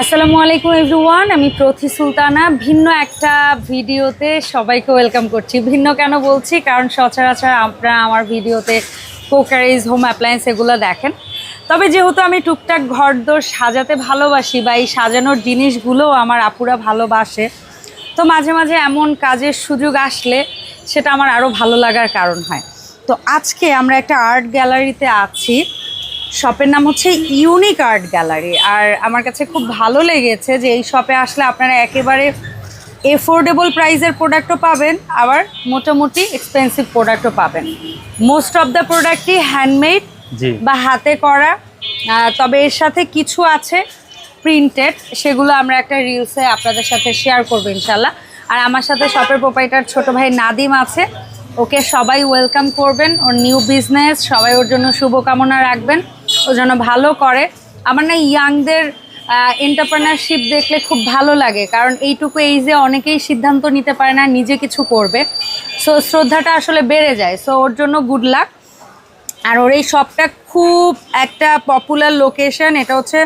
আসসালামু আলাইকুম এভরিওয়ান আমি প্রথি সুলতানা। ভিন্ন একটা ভিডিওতে সবাইকে ওয়েলকাম করছি। ভিন্ন কেন বলছি? কারণ সচরাচর আপনারা আমার ভিডিওতে কোকারিজ হোম অ্যাপ্লায়েন্স এগুলো দেখেন। তবে যেহেতু আমি টুকটাক ঘরদোর সাজাতে ভালোবাসি বা এই সাজানোর জিনিসগুলোও আমার আপুরা ভালোবাসে, তো মাঝে মাঝে এমন কাজের সুযোগ আসলে সেটা আমার আরও ভালো লাগার কারণ হয়। তো আজকে আমরা একটা আর্ট গ্যালারিতে আছি। শপের নাম হচ্ছে ইউনিক আর্ট গ্যালারি। আর আমার কাছে খুব ভালো লেগেছে যে এই শপে আসলে আপনারা একেবারে এফোর্ডেবল প্রাইসের প্রোডাক্টও পাবেন আবার মোটামুটি এক্সপেন্সিভ প্রোডাক্টও পাবেন। মোস্ট অফ দ্য প্রোডাক্টই হ্যান্ডমেড বা হাতে করা। তবে এর সাথে কিছু আছে প্রিন্টেড সেগুলো আমরা একটা রিলসে আপনাদের সাথে শেয়ার করব ইনশাল্লাহ আর আমার সাথে শপের প্রোপাইটার ছোট ভাই নাদিম আছে। ওকে সবাই ওয়েলকাম করবেন। ওর নিউ বিজনেস সবাই ওর জন্য শুভকামনা রাখবেন। ও যেন ভালো করে। আমার না ইয়াংদের এন্টারপ্রেনারশিপ দেখলে খুব ভালো লাগে। কারণ এইটুকু এই যে অনেকেই সিদ্ধান্ত নিতে পারে না নিজে কিছু করবে। সো শ্রদ্ধাটা আসলে বেড়ে যায়। সো ওর জন্য গুড লাক আর ওর এই শপটা খুব একটা পপুলার লোকেশন এটা হচ্ছে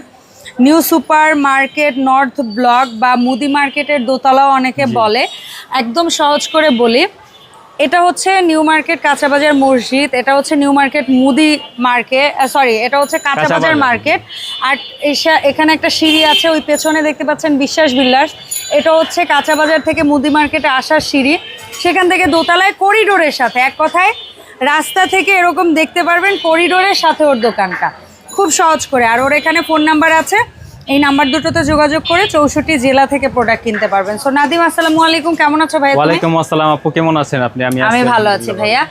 new super market north block বা মুদি মার্কেটের দোতলাও অনেকে বলে। একদম সহজ করে বলি। এটা হচ্ছে নিউ মার্কেট কাঁচাবাজার মসজিদ এটা হচ্ছে নিউ মার্কেট মুদি মার্কেট সরি এটা হচ্ছে কাঁচাবাজার। মার্কেট। আর এসা- এখানে একটা সিঁড়ি আছে ওই পেছনে দেখতে পাচ্ছেন বিশ্বাস বিল্ডার্স। এটা হচ্ছে কাঁচাবাজার থেকে মুদি মার্কেটে আসার সিঁড়ি। সেখান থেকে দোতলায় করিডোরের সাথে এক কথায় রাস্তা থেকে এরকম দেখতে পারবেন করিডোরের সাথে ওর দোকানটা। খুব সহজ করে। আর ওর এখানে ফোন নাম্বার আছে এই নাম্বার দুটোতে যোগাযোগ করে চৌষট্টি জেলা থেকে প্রোডাক্ট কিনতে পারবেন। সো নাদিম আসসালামু আলাইকুম। কেমন আছো ভাই ওয়ালাইকুম আসসালাম আপু কেমন আছেন আপনি? আমি আমি ভালো আছি ভাইয়া।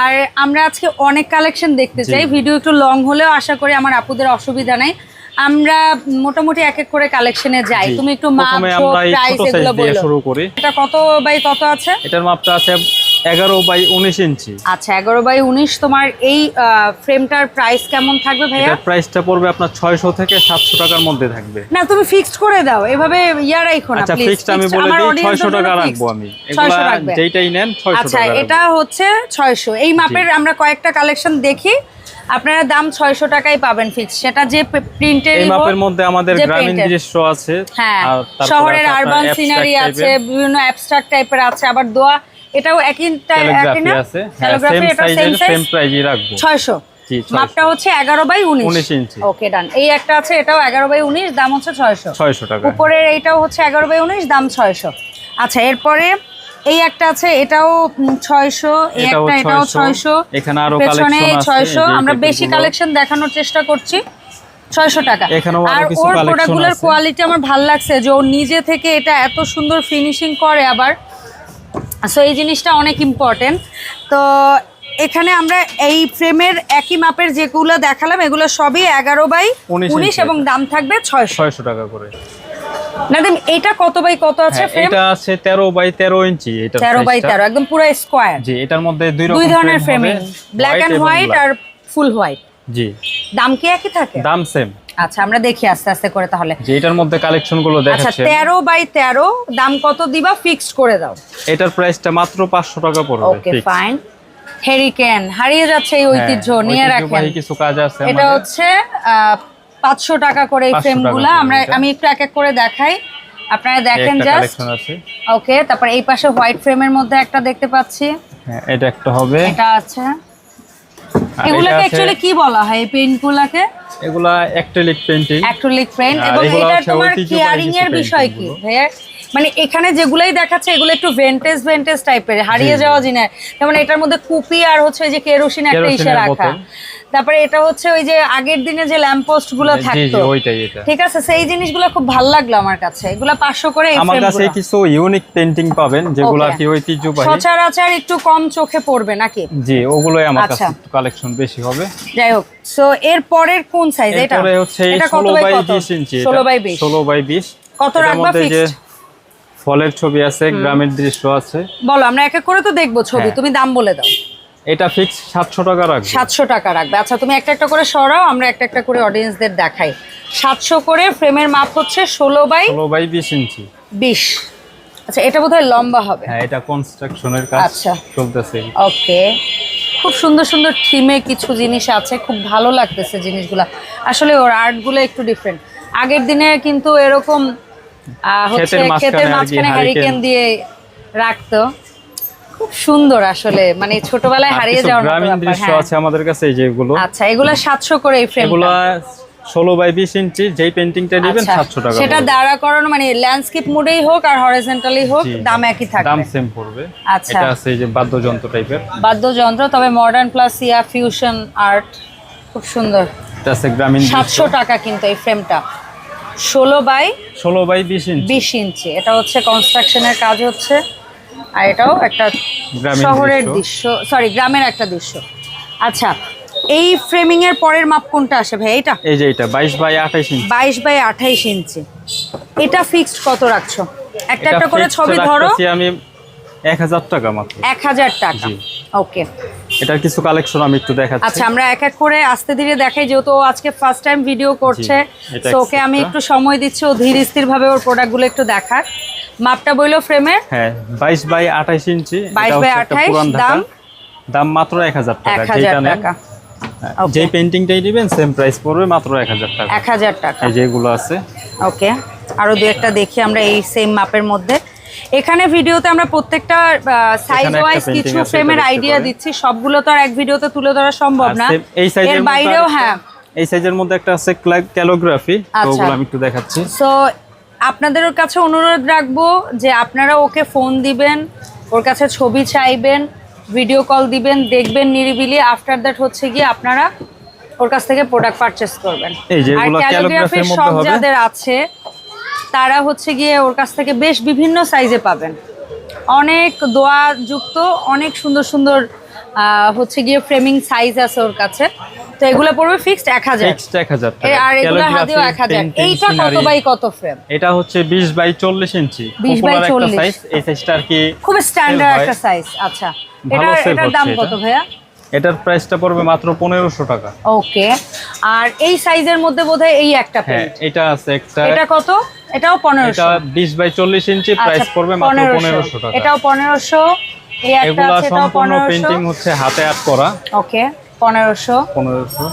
আর আমরা আজকে অনেক কালেকশন দেখতে চাই। ভিডিও একটু লং হলেও আশা করি আমার আপুদের অসুবিধা নাই। আমরা মোটামুটি এক এক করে কালেকশনে যাই। তুমি একটু মাপ প্রাইস এগুলো বলো। শুরু করি। এটা কত বাই কত আছে? এটার মাপটা আছে এগারো বাই উনিশ ইঞ্চি। আচ্ছা এগারো বাই উনিশ তোমার এই ফ্রেমটার প্রাইস কেমন থাকবে ভাইয়া? প্রাইসটা পড়বে আপনার ছয়শো থেকে সাতশো টাকার মধ্যে থাকবে। না তুমি ফিক্সড করে দাও এভাবে ইয়া রাখো না আচ্ছা ফিক্সড আমি বলে দিই ছয়শো টাকা রাখব আমি। যেইটাই নেন ছয়শো আচ্ছা এটা হচ্ছে ছয়শো। এই মাপের আমরা কয়েকটা কালেকশন দেখি। আপনারা দাম ছয়শো টাকাই পাবেন ফিক্স সেটা যে প্রিন্টের এই মাপের মধ্যে আমাদের গ্রামীণ দৃশ্য আছে হ্যাঁ শহরের আরবান সিনারি আছে বিভিন্ন অ্যাবস্ট্রাক্ট টাইপের আছে আবার দোয়া এটাও একই একই না? আছে। সেম সাইজের সাইজ সেম প্রাইজই রাখব। ছয়শো। 600 মাপটা হচ্ছে এগারো বাই উনিশ। 19 ইঞ্চি। ওকে ডান এই একটা আছে এটাও এগারো বাই উনিশ দাম হচ্ছে ছয়শো। ছয়শো টাকা। উপরের এইটাও হচ্ছে এগারো বাই উনিশ দাম ছয়শো। আচ্ছা এরপরে এই একটা আছে এটাও ছয়শো এই একটা এটাও 600 ছয়শো। এখানে আরও collection আছে, ছয়শো। যে আমরা বেশি কালেকশন দেখানোর চেষ্টা করছি। ছয়শো টাকা। এখানেও আরও ওর প্রোডাক্টগুলোর কোয়ালিটি আমার ভালো লাগছে যে ও নিজে থেকে এটা এত সুন্দর ফিনিশিং করে আবার। সো এই জিনিসটা অনেক ইম্পর্টেন্ট তো এখানে আমরা এই ফ্রেমের একই মাপের যেগুলো দেখালাম এগুলো সবই এগারো বাই 19 উনিশ এবং দাম থাকবে ছয়শো। ছয়শো টাকা করে। নাদিম এটা কত বাই কত আছে হ্যাঁ, ফ্রেম এটা আছে তেরো বাই তেরো ইঞ্চি এটা তেরো বাই তেরো একদম পুরো স্কোয়ার জি এটার মধ্যে দুই রকম দুই ধরনের ফ্রেমিং ব্ল্যাক হোয়াইট আর ফুল হোয়াইট জি। দাম কি একই থাকে? দাম সেম আচ্ছা আমরা দেখি আস্তে আস্তে করে তাহলে। যে এটার মধ্যে কালেকশনগুলো আচ্ছা দেখাচ্ছে। তেরো বাই তেরো দাম কত দিবা? ফিক্সড করে দাও। এটার প্রাইসটা মাত্র পাঁচশো টাকা পড়বে ওকে। ফাইন হেরিকেন হারিয়ে যাচ্ছে এই হ্যাঁ, ঐতিহ্য নিয়ে রাখেন। কিছু কাজ আছে এটা। হচ্ছে পাঁচশো টাকা করে এই 500 ফ্রেমগুলো আমরা আমি একটু এক এক করে দেখাই। আপনারা দেখেন জাস্ট কালেকশন আছে। ওকে তারপর এই পাশে হোয়াইট ফ্রেমের মধ্যে একটা দেখতে পাচ্ছি। হ্যাঁ এটা একটা হবে। এটা আছে। এগুলোকে অ্যাকচুয়ালি কি বলা হয় এই পেইন্টগুলোকে এগুলা অ্যাক্রিলিক পেইন্টিং অ্যাক্রিলিক পেইন্ট এবং এটা তোমার কেয়ারিং এর বিষয় কি ভাইয়া? মানে এখানে যেগুলাই দেখাচ্ছে এগুলো একটু ভেন্টেজ ভেন্টেজ টাইপের হারিয়ে। যাওয়া জিনিস যেমন এটার মধ্যে কুপি আর হচ্ছে যে কেরোসিন একটা ইসে রাখা। তারপরে এটা হচ্ছে ওই যে আগের দিনে যে ল্যাম্প পোস্টগুলো জি থাকতো। ওইটাই এটা। ঠিক আছে সেই জিনিসগুলো খুব ভালো লাগল আমার কাছে। এগুলো পাঁচশো করে আমার কাছে কিছু ইউনিক পেইন্টিং পাবেন যেগুলো. কি ঐতিহ্যবাহী। সচরাচর একটু কম চোখে পড়বে নাকি? জি ওগুলোই আমার আচ্ছা। কাছে কালেকশন বেশি হবে। যাই হোক সো এর পরের কোন সাইজ এটা? হচ্ছে এটা কত ষোলো বাই বাই কত? বিশ ইঞ্চি ষোলো বাই বিশ। ষোলো বাই বিশ। কত রাখবা fixed? ফলের ছবি আছে গ্রামের দৃশ্য আছে। বলো আমরা এক এক করে তো দেখব ছবি হ্যাঁ। তুমি দাম বলে দাও। এটা ফিক্স সাতশো টাকা রাখবে। সাতশো টাকা রাখবে। আচ্ছা তুমি একটা একটা করে সরাও আমরা একটা একটা করে অডিয়েন্সদের দেখাই। সাতশো করে ফ্রেমের মাপ হচ্ছে ষোলো বাই ষোলো বাই বিশ ইঞ্চি। বিশ। আচ্ছা এটা বোধহয় লম্বা হবে। হ্যাঁ এটা কনস্ট্রাকশনের কাজ আচ্ছা। চলতেছে। ওকে। খুব সুন্দর সুন্দর থিমে কিছু জিনিস আছে খুব ভালো লাগতেছে জিনিসগুলা। আসলে ওর আর্টগুলো একটু ডিফারেন্ট আগের দিনে কিন্তু এরকম হচ্ছে ক্ষেতের মাঝখানে। হ্যারিকেন দিয়ে রাখতো। খুব সুন্দর আসলে মানে ছোটবেলায় হারিয়ে যাওয়ার গ্রামীণ দৃশ্য হ্যাঁ। আছে আমাদের কাছে এই যে এগুলো। আচ্ছা এগুলো সাতশো করে এই ফ্রেমটা এগুলো ষোলো বাই বিশ ইঞ্চি যেই পেন্টিংটা নেবেন আচ্ছা, সাতশো টাকা সেটা দাঁড়া করানো মানে ল্যান্ডস্কেপ মোডেই হোক আর হরিজন্টালি হোক দাম একই দাম সেম পড়বে। আচ্ছা। এটা আছে এই যে বাদ্যযন্ত্র টাইপের বাদ্যযন্ত্র তবে modern plus yeah fusion art খুব সুন্দর। এটা আছে গ্রামীণ দৃশ্য। সাতশো টাকা কিন্তু এই ফ্রেমটা ষোলো বাই ষোলো বাই বিশ ইঞ্চি। বিশ ইঞ্চি। এটা হচ্ছে কনস্ট্রাকশনের কাজ হচ্ছে। আর এটাও একটা শহরের দৃশ্য। সরি গ্রামের একটা দৃশ্য। আচ্ছা এই ফ্রেমিং এর পরের মাপ কোনটা আসে ভাই এটা এই যে এটা বাইশ বাই আঠাইশ ইঞ্চি। বাইশ বাই আঠাইশ ইঞ্চি। এটা ফিক্সড কত রাখছো? একটা একটা করে ছবি ধরো। আমি এক হাজার টাকা মাত্র। এক হাজার টাকা। ওকে এটার কিছু কালেকশন আমি একটু দেখাচ্ছি। আচ্ছা আমরা এক এক করে আস্তে ধীরে দেখাই যেহেতু আজকে ফার্স্ট টাইম ভিডিও করছে তো ওকে আমি একটু সময় দিচ্ছি ও ধীর স্থির ভাবে ওর প্রোডাক্টগুলো একটু দেখাক। মাপটা বইলো ফ্রেমের হ্যাঁ বাইশ বাই আঠাইশ ইঞ্চি 22 বাই হচ্ছে একটা 28 দাম? দাম মাত্র এক হাজার এক টাকা হাজার যেটা টাকা. যেই পেন্টিংটাই দিবেন সেম প্রাইস পড়বে মাত্র এক হাজার টাকা। এক হাজার টাকা। এই যেগুলো আছে। ওকে আরও দু একটা দেখি আমরা এই সেম মাপের মধ্যে। এখানে ভিডিওতে আমরা প্রত্যেকটা সাইজ ওয়াইজ কিছু ফ্রেমের আইডিয়া দিচ্ছি। সবগুলো তো আর এক ভিডিওতে তুলে ধরা সম্ভব না। এই সাইজের এর বাইরেও হ্যাঁ। এই সাইজের মধ্যে একটা আছে ক্যালোগ্রাফি তো আচ্ছা। ওগুলো আমি একটু দেখাচ্ছি। সো আপনাদের কাছে অনুরোধ রাখব যে আপনারা ওকে ফোন দিবেন ওর কাছে ছবি চাইবেন ভিডিও কল দিবেন দেখবেন নিরিবিলি। আফটার দ্যাট হচ্ছে গিয়ে আপনারা ওর কাছ থেকে প্রোডাক্ট পারচেস করবেন। এই যে আর ক্যালিগ্রাফির হবে। যাদের আছে তারা হচ্ছে গিয়ে ওর কাছ থেকে বেশ বিভিন্ন সাইজে পাবেন। অনেক দোয়া যুক্ত অনেক সুন্দর সুন্দর হচ্ছে গিয়ে ফ্রেমিং সাইজ আছে ওর কাছে। তো এগুলো পড়বে ফিক্সড এক হাজার। নেক্সট এক হাজার টাকা আর এগুলো হাতেও এক হাজার। painting, এইটা কত বাই কত ফ্রেম এটা হচ্ছে বিশ বাই চল্লিশ ইঞ্চি। 20 by পপুলার একটা 40 সাইজ এই সাইজটা আর কি খুব স্ট্যান্ডার্ড একটা সাইজ আচ্ছা। ভালো এটার দাম কত ভাইয়া? এটার প্রাইসটা পড়বে মাত্র পনেরোশো টাকা। ওকে। আর এই সাইজের মধ্যে বোধহয় এই একটা হ্যাঁ এটা আছে একটা এটা কত? এটাও এটা পনেরোশো বিশ বাই চল্লিশ ইঞ্চি প্রাইস পড়বে মাত্র পনেরোশো। টাকা। এটাও পনেরোশো। এই একটা আছে এটাও সম্পূর্ণ পনেরোশো। পেন্টিং হচ্ছে হাতে আর্ট করা। ওকে পনেরোশো। পনেরোশো।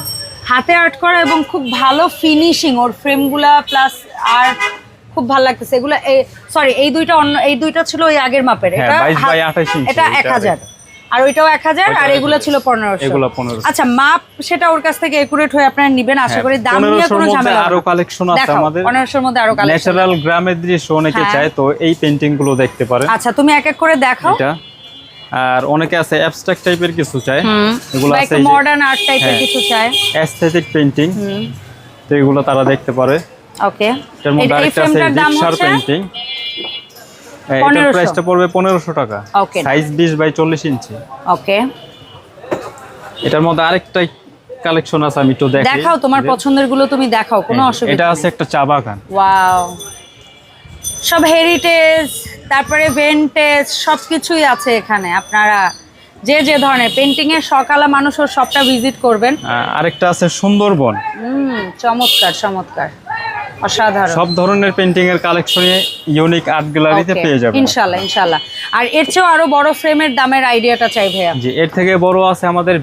হাতে আর্ট করা এবং খুব ভালো ফিনিশিং ওর ফ্রেমগুলা প্লাস আর্ট খুব ভালো লাগতেছে। এগুলো সরি এই দুইটা অন্য এই দুইটা ছিল ওই আগের মাপের। হ্যাঁ, এটা 22 by 28 ইঞ্চি, এটা এটা এক হাজার। আর ওইটাও এক হাজার আর এগুলো। ছিল পনেরোশো। এগুলো 1500 আচ্ছা মাপ সেটা ওর কাছ থেকে একুরেট হয়ে আপনারা নিবেন আশা হ্যাঁ, করি দাম নিয়ে কোনো ঝামেলা আরও কালেকশন আছে আমাদের। পনেরোশোর মধ্যে আরও কালেকশন ন্যাচারাল গ্রামের দৃশ্য অনেকে হ্যাঁ। চায় তো এই পেন্টিংগুলো দেখতে পারে আচ্ছা তুমি এক এক করে দেখাও। এটা। আর অনেকে আছে অ্যাবস্ট্রাক্ট টাইপের কিছু চায়। এগুলো আছে মডার্ন আর্ট টাইপের। কিছু চাই অ্যাস্থেটিক পেন্টিং তো এগুলো তারা দেখতে পারে। ওকে এটার মধ্যে আরেকটা আছে দাম পেন্টিং এটার 1500 প্রাইসটা পড়বে পনেরোশো টাকা। Okay. সাইজ বিশ বাই চল্লিশ ইঞ্চি। ওকে এটার মধ্যে আরেকটা কালেকশন আছে আমি একটু দেখি। দেখাও তোমার পছন্দেরগুলো তুমি দেখাও কোনো হ্যাঁ, অসুবিধা এটা আছে একটা চা বাগান। ওয়াও সব হেরিটেজ তারপরে ভেন্টেজ সব কিছুই আছে এখানে আপনারা যে যে ধরনের। পেন্টিং এর সকালে মানুষ ওর সবটা ভিজিট করবেন। আরেকটা আছে সুন্দরবন। হুম চমৎকার চমৎকার। অসাধারণ। সব ধরনের পেন্টিং এর কালেকশনে ইউনিক আর্ট গ্যালারিতে পেয়ে যাবেন। ইনশাল্লাহ ইনশাল্লাহ আর এর চেয়েও আরও বড় ফ্রেমের দামের আইডিয়াটা চাই ভাইয়া। জি এর থেকে বড় আছে আমাদের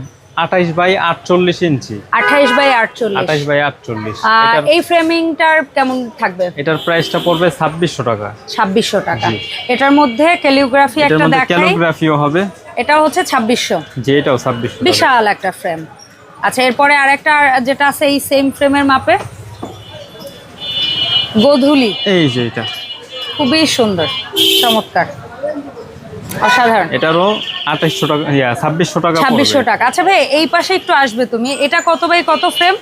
আঠাইশ বাই আটচল্লিশ ইঞ্চি। আঠাইশ বাই আটচল্লিশ। আঠাইশ বাই আটচল্লিশ। আর এটার এই ফ্রেমিংটার কেমন থাকবে? এটার প্রাইসটা পড়বে ছাব্বিশশো টাকা। ছাব্বিশশো টাকা। এটার মধ্যে ক্যালিওগ্রাফি এটার একটা দেখাই। ক্যালোগ্রাফিও হবে। এটা হচ্ছে ছাব্বিশশো। যে এটাও ছাব্বিশশো বিশাল একটা ফ্রেম আচ্ছা এরপরে আরেকটা যেটা আছে এই সেম ফ্রেমের মাপে? গোধূলি। এই যে এটা। খুবই সুন্দর চমৎকার অসাধারণ। এটারও আঠাইশশো টাকা ছাব্বিশশো টাকা ছাব্বিশশো। টাকা। আচ্ছা ভাই এই পাশে একটু আসবে তুমি। এটা কত বাই কত ফ্রেম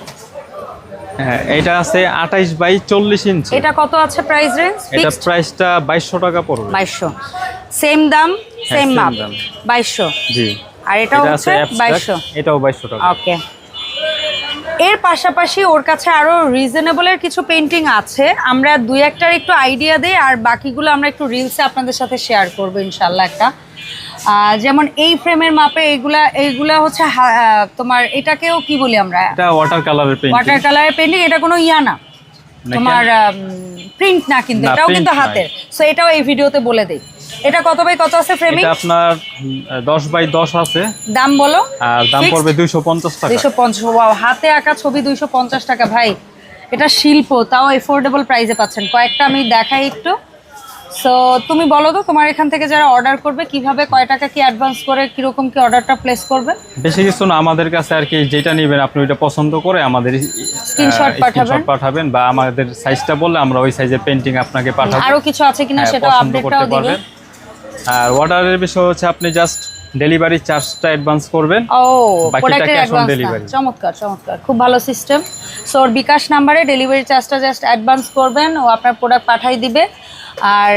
হ্যাঁ এটা আছে আঠাইশ বাই চল্লিশ ইঞ্চি। এটা কত আছে প্রাইস রেঞ্জ এটা প্রাইসটা বাইশশো টাকা পড়বে। বাইশশো। সেম দাম সেম মাপ দাম। বাইশশো। জি। আর এটাও এটা হচ্ছে আছে abstract, বাইশশো। এটাও বাইশশো টাকা। ওকে এর পাশাপাশি ওর কাছে আরও রিজনেবলের কিছু পেন্টিং আছে। আমরা দুই একটার একটু আইডিয়া দেই আর বাকিগুলো আমরা একটু রিলসে আপনাদের সাথে শেয়ার করব ইনশাল্লাহ একটা। আহ, যেমন এই ফ্রেমের মাপে এইগুলা এইগুলা হচ্ছে তোমার এটাকেও কি বলি আমরা? এটা ওয়াটার কালারের পেন্টিং ওয়াটার কালারের পেন্টিং এটা কোনো ইয়া না। তোমার প্রিন্ট না কিন্তু এটাও কিন্তু হাতের। সো এটাও এই ভিডিওতে বলে দেই। এটা কত বাই কত আছে ফ্রেমিং এটা আপনার দশ বাই দশ আছে। দাম বলো। আর দাম পড়বে দুইশো পঞ্চাশ টাকা। দুইশো পঞ্চাশ। ওয়াও হাতে আঁকা ছবি দুইশো পঞ্চাশ টাকা ভাই। এটা শিল্প তাও এফোর্ডেবল প্রাইসে পাচ্ছেন। কয়েকটা আমি দেখাই একটু। সো তুমি বলো তো তোমার এখান থেকে যারা অর্ডার করবে কীভাবে কয় টাকা কি অ্যাডভান্স করে কীরকম কি অর্ডারটা প্লেস করবে? বেশি কিছু না আমাদের কাছে আর কি যেটা নেবেন আপনি ওইটা পছন্দ করে আমাদের স্ক্রিনশট পাঠাবেন। পাঠাবেন বা আমাদের সাইজটা বললে আমরা ওই সাইজের পেন্টিং আপনাকে পাঠাবো। আরও কিছু আছে কিনা হ্যাঁ, সেটাও আপডেটটাও দিবেন আর অর্ডারের বিষয় হচ্ছে আপনি জাস্ট ডেলিভারি চার্জটা অ্যাডভান্স করবেন। ও প্রোডাক্টের অ্যাডভান্স। চমৎকার চমৎকার। খুব ভালো সিস্টেম সো বিকাশ নাম্বারে ডেলিভারি চার্জটা জাস্ট অ্যাডভান্স করবেন ও আপনার প্রোডাক্ট পাঠাই দিবে। আর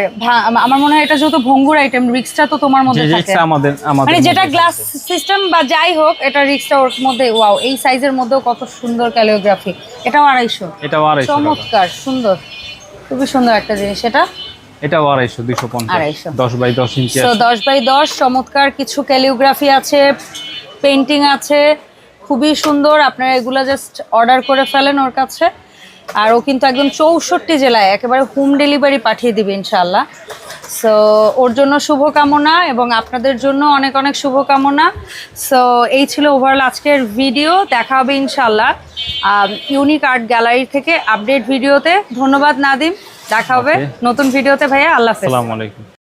আমার মনে হয় এটা যেহেতু ভঙ্গুর আইটেম রিক্সটা তো তোমার মধ্যে থাকে। আমাদের আমাদের মানে যেটা গ্লাস সিস্টেম বা যাই হোক এটা রিক্সটা ওর মধ্যে ওয়াও এই সাইজের মধ্যেও কত সুন্দর ক্যালিওগ্রাফি এটাও আড়াইশো। এটাও আড়াইশো। চমৎকার সুন্দর। খুবই সুন্দর একটা জিনিস এটা। এটাও আড়াইশো দুইশো পঞ্চাশ। দশ বাই দশ ইঞ্চি দশ বাই দশ চমৎকার কিছু ক্যালিওগ্রাফি আছে পেন্টিং আছে খুবই সুন্দর। আপনারা এগুলো জাস্ট অর্ডার করে ফেলেন ওর কাছে। আর ও কিন্তু একদম চৌষট্টি জেলায় একেবারে হোম ডেলিভারি পাঠিয়ে দিবে ইনশাল্লাহ সো ওর জন্য শুভকামনা এবং আপনাদের জন্য অনেক অনেক শুভকামনা। সো এই ছিল ওভারঅল আজকের ভিডিও দেখা হবে ইনশাল্লাহ ইউনিক আর্ট গ্যালারি থেকে আপডেট ভিডিওতে ধন্যবাদ নাদিম। দেখা হবে. নতুন ভিডিওতে ভাইয়া আল্লাহ আসসালামাইকুম আসসালামু আলাইকুম